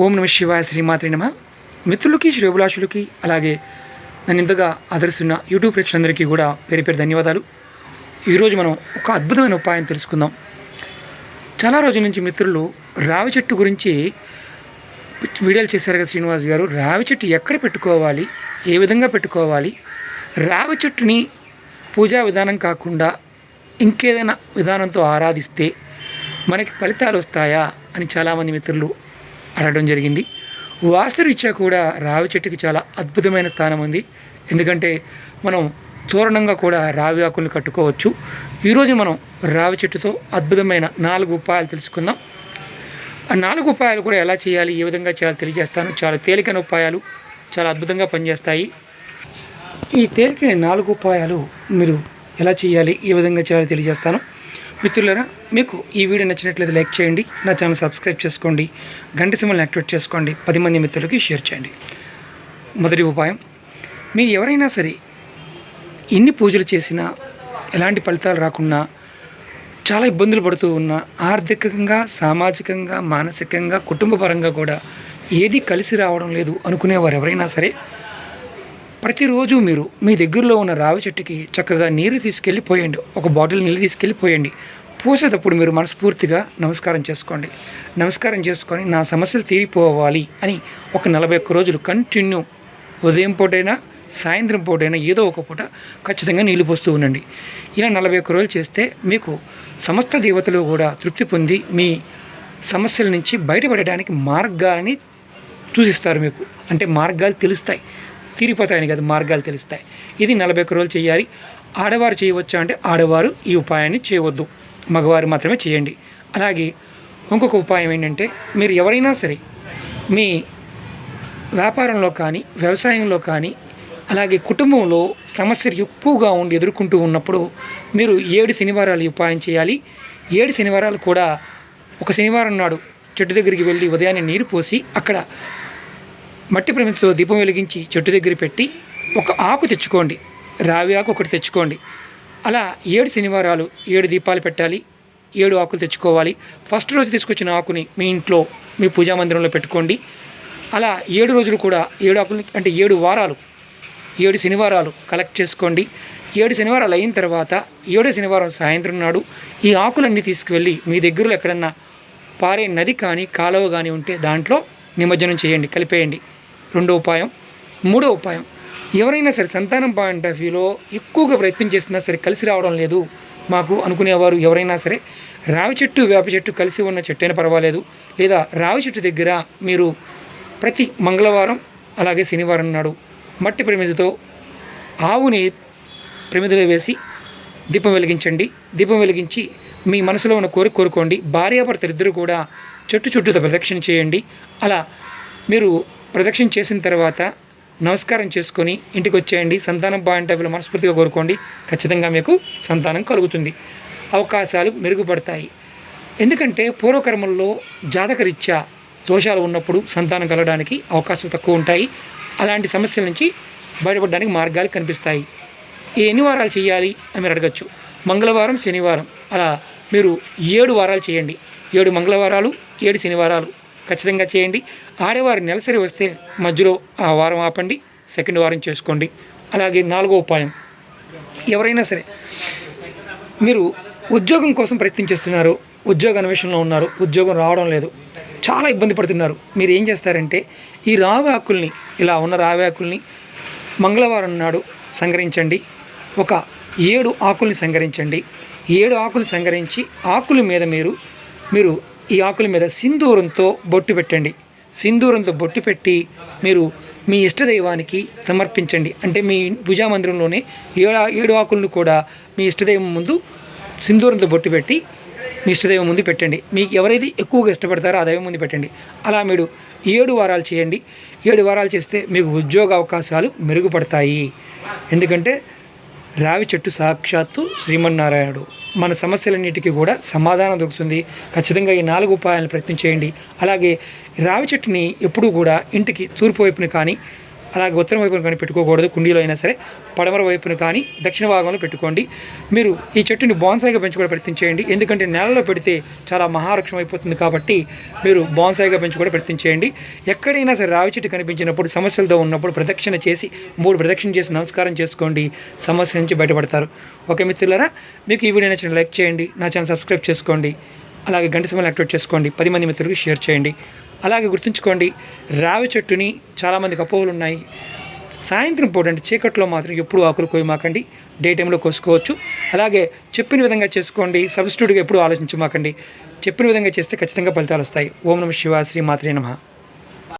ఓం నమ శివాయ శ్రీమాత్రి నమ. మిత్రులకి శ్రేభిలాషులకి అలాగే నన్ను ఇంతగా ఆదరిస్తున్న యూట్యూబ్ ప్రేక్షకులందరికీ కూడా పేరు పేరు ధన్యవాదాలు. ఈరోజు మనం ఒక అద్భుతమైన ఉపాయం తెలుసుకుందాం. చాలా రోజుల నుంచి మిత్రులు రావి చెట్టు గురించి వీడియోలు చేశారు కదా శ్రీనివాస్ గారు. రావి చెట్టు ఎక్కడ పెట్టుకోవాలి? ఏ విధంగా పెట్టుకోవాలి? రావి చెట్టుని పూజా విధానం కాకుండా ఇంకేదైనా విధానంతో ఆరాధిస్తే మనకి ఫలితాలు వస్తాయా అని చాలామంది మిత్రులు అడగడం జరిగింది. వాస్తురీత్యా కూడా రావి చెట్టుకి చాలా అద్భుతమైన స్థానం ఉంది. ఎందుకంటే మనం తోరణంగా కూడా రావి ఆకులను కట్టుకోవచ్చు. ఈరోజు మనం రావి చెట్టుతో అద్భుతమైన నాలుగు ఉపాయాలు తెలుసుకుందాం. ఆ నాలుగు ఉపాయాలు కూడా ఎలా చేయాలి ఏ విధంగా చేయాలో తెలియజేస్తాను. చాలా తేలికైన ఉపాయాలు చాలా అద్భుతంగా పనిచేస్తాయి. ఈ తేలికైన నాలుగు ఉపాయాలు మీరు ఎలా చేయాలి ఏ విధంగా చేయాలో తెలియజేస్తాను. మిత్రులారా మీకు ఈ వీడియో నచ్చినట్లయితే లైక్ చేయండి నా ఛానల్ సబ్స్క్రైబ్ చేసుకోండి గంట సిమ్మల్ని యాక్టివేట్ చేసుకోండి పది మంది మిత్రులకి షేర్ చేయండి. మొదటి ఉపాయం మీరు ఎవరైనా సరే ఎన్ని పూజలు చేసినా ఎలాంటి ఫలితాలు రాకున్నా చాలా ఇబ్బందులు పడుతూ ఉన్న ఆర్థికంగా సామాజికంగా మానసికంగా కుటుంబపరంగా కూడా ఏది కలిసి రావడం లేదు అనుకునేవారు ఎవరైనా సరే ప్రతిరోజు మీరు మీ దగ్గరలో ఉన్న రావి చెట్టుకి చక్కగా నీరు తీసుకెళ్ళి పోయండి ఒక బాటిల్ నీళ్ళు తీసుకెళ్ళి పోయండి పోసేటప్పుడు మీరు మనస్ఫూర్తిగా నమస్కారం చేసుకోండి. నమస్కారం చేసుకొని నా సమస్యలు తీరిపోవాలి అని ఒక నలభై ఒక్క రోజులు కంటిన్యూ ఉదయం పూటైనా సాయంత్రం పూటైనా ఏదో ఒక పూట ఖచ్చితంగా నీళ్ళు పోస్తూ ఉండండి. ఇలా నలభై ఒక్క రోజులు చేస్తే మీకు సమస్త దేవతలు కూడా తృప్తి పొంది మీ సమస్యల నుంచి బయటపడడానికి మార్గాలని చూసిస్తారు మీకు. అంటే మార్గాలు తెలుస్తాయి. తీరిపోతాయని కదా మార్గాలు తెలుస్తాయి. ఇది నలభై ఒక్క రోజులు చేయాలి. ఆడవారు చేయవచ్చా అంటే ఆడవారు ఈ ఉపాయాన్ని చేయవద్దు. మగవారు మాత్రమే చేయండి. అలాగే ఇంకొక ఉపాయం ఏంటంటే మీరు ఎవరైనా సరే మీ వ్యాపారంలో కానీ వ్యవసాయంలో కానీ అలాగే కుటుంబంలో సమస్యలు ఎక్కువగా ఉండి ఎదుర్కొంటూ ఉన్నప్పుడు మీరు ఏడు శనివారాలు ఉపాయం చేయాలి. ఏడు శనివారాలు కూడా ఒక శనివారం నాడు చెట్టు దగ్గరికి వెళ్ళి ఉదయాన్నే నీరు పోసి అక్కడ మట్టి ప్రమితితో దీపం వెలిగించి చెట్టు దగ్గర పెట్టి ఒక ఆకు తెచ్చుకోండి. రావి ఆకు ఒకటి తెచ్చుకోండి. అలా ఏడు శనివారాలు ఏడు దీపాలు పెట్టాలి. ఏడు ఆకులు తెచ్చుకోవాలి. ఫస్ట్ రోజు తీసుకొచ్చిన ఆకుని మీ ఇంట్లో మీ పూజా మందిరంలో పెట్టుకోండి. అలా ఏడు రోజులు కూడా ఏడు ఆకులు అంటే ఏడు వారాలు ఏడు శనివారాలు కలెక్ట్ చేసుకోండి. ఏడు శనివారాలు అయిన తర్వాత ఏడో శనివారం సాయంత్రం నాడు ఈ ఆకులన్నీ తీసుకువెళ్ళి మీ దగ్గరలో ఎక్కడన్నా పారే నది కానీ కాలువ కానీ ఉంటే దాంట్లో నిమజ్జనం చేయండి కలిపేయండి. రెండో ఉపాయం. మూడో ఉపాయం. ఎవరైనా సరే సంతానం పాయింట్ ఆఫ్ వ్యూలో ఎక్కువగా ప్రయత్నం చేసినా సరే కలిసి రావడం లేదు. మాకు అనుకునేవారు ఎవరైనా సరే రావి చెట్టు వేప చెట్టు కలిసి ఉన్న చెట్టు అయినా పర్వాలేదు. లేదా రావి చెట్టు దగ్గర మీరు ప్రతి మంగళవారం అలాగే శనివారం నాడు మట్టి ప్రమిదతో ఆవుని ప్రమిదలో వేసి దీపం వెలిగించండి. దీపం వెలిగించి మీ మనసులో ఉన్న కోరిక కోరుకోండి. భార్యాభర్తలు ఇద్దరు కూడా చెట్టు చుట్టూ ప్రదక్షిణ చేయండి. అలా మీరు ప్రదక్షిణ చేసిన తర్వాత నమస్కారం చేసుకొని ఇంటికి వచ్చేయండి. సంతానం పాయింట్ మనస్ఫూర్తిగా కోరుకోండి. ఖచ్చితంగా మీకు సంతానం కలుగుతుంది. అవకాశాలు మెరుగుపడతాయి. ఎందుకంటే పూర్వకర్మల్లో జాతకరీత్యా దోషాలు ఉన్నప్పుడు సంతానం కలగడానికి అవకాశాలు తక్కువ ఉంటాయి. అలాంటి సమస్యల నుంచి బయటపడడానికి మార్గాలు కనిపిస్తాయి. ఈ ఎన్ని వారాలు చేయాలి అని మీరు అడగచ్చు. మంగళవారం శనివారం. అలా మీరు ఏడు వారాలు చేయండి. ఏడు మంగళవారాలు ఏడు శనివారాలు. ఖచ్చితంగా చేయండి. ఆడేవారు నెలసరి వస్తే మధ్యలో ఆ వారం ఆపండి సెకండ్ వారం చేసుకోండి. అలాగే నాలుగో ఉపాయం. ఎవరైనా సరే మీరు ఉద్యోగం కోసం ప్రయత్నం చేస్తున్నారు ఉద్యోగ అన్వేషణలో ఉన్నారు ఉద్యోగం రావడం లేదు చాలా ఇబ్బంది పడుతున్నారు. మీరు ఏం చేస్తారంటే ఈ రావి ఆకుల్ని ఇలా ఉన్న రావి ఆకుల్ని మంగళవారం నాడు సంగ్రహించండి ఒక ఏడు ఆకుల్ని సంగ్రహించండి ఏడు ఆకులు సంగ్రహించి ఆకుల మీద మీరు మీరు ఈ ఆకుల మీద సింధూరంతో బొట్టు పెట్టండి. సింధూరంతో బొట్టు పెట్టి మీరు మీ ఇష్టదైవానికి సమర్పించండి. అంటే మీ పూజా మందిరంలోనే ఏడు ఏడు ఆకులను కూడా మీ ఇష్టదైవం ముందు సింధూరంతో బొట్టు పెట్టి మీ ఇష్టదైవం ముందు పెట్టండి. మీకు ఎవరైతే ఎక్కువగా ఇష్టపడతారో ఆ దైవం ముందు పెట్టండి. అలా మీరు ఏడు వారాలు చేయండి. ఏడు వారాలు చేస్తే మీకు ఉద్యోగ అవకాశాలు మెరుగుపడతాయి. ఎందుకంటే రావి చెట్టు సాక్షాత్తు శ్రీమన్నారాయణుడు. మన సమస్యలన్నిటికీ కూడా సమాధానం దొరుకుతుంది. ఖచ్చితంగా ఈ నాలుగు ఉపాయాలను ప్రయత్నం చేయండి. అలాగే రావి చెట్టుని ఎప్పుడూ కూడా ఇంటికి తూర్పు వైపున కానీ అలాగే ఉత్తరం వైపున కానీ పెట్టుకోకూడదు కుండీలో అయినా సరే. పడమర వైపును కానీ దక్షిణ భాగంలో పెట్టుకోండి. మీరు ఈ చెట్టుని బాన్సాయిగా పెంచుకోవడం ప్రయత్నం చేయండి. ఎందుకంటే నెలలో పెడితే చాలా మహావృక్షం అయిపోతుంది కాబట్టి మీరు బాన్సాయిగా పెంచుకోవడం ప్రయత్నం చేయండి. ఎక్కడైనా సరే రావి చెట్టు కనిపించినప్పుడు సమస్యలతో ఉన్నప్పుడు ప్రదక్షిణ చేసి మూడు ప్రదక్షిణ చేసి నమస్కారం చేసుకోండి. సమస్య నుంచి బయటపడతారు. ఓకే మిత్రులారా మీకు ఈ వీడియో నచ్చిన లైక్ చేయండి. నా ఛానల్ సబ్స్క్రైబ్ చేసుకోండి. అలాగే గంట సమయం యాక్టివేట్ చేసుకోండి. పది మంది మిత్రులకు షేర్ చేయండి. అలాగే గుర్తుంచుకోండి రావి చెట్టుని చాలామందికి అపోహలు ఉన్నాయి. సాయంత్రం పూట అంటే చీకట్లో మాత్రం ఎప్పుడు ఆకులు కోయమాకండి డే టైంలో కోసుకోవచ్చు. అలాగే చెప్పిన విధంగా చేసుకోండి సబ్స్టిట్యూట్గా ఎప్పుడు ఆలోచించమాకండి. చెప్పిన విధంగా చేస్తే ఖచ్చితంగా ఫలితాలు వస్తాయి. ఓం నమ శివ శ్రీ మాత్రే నమః.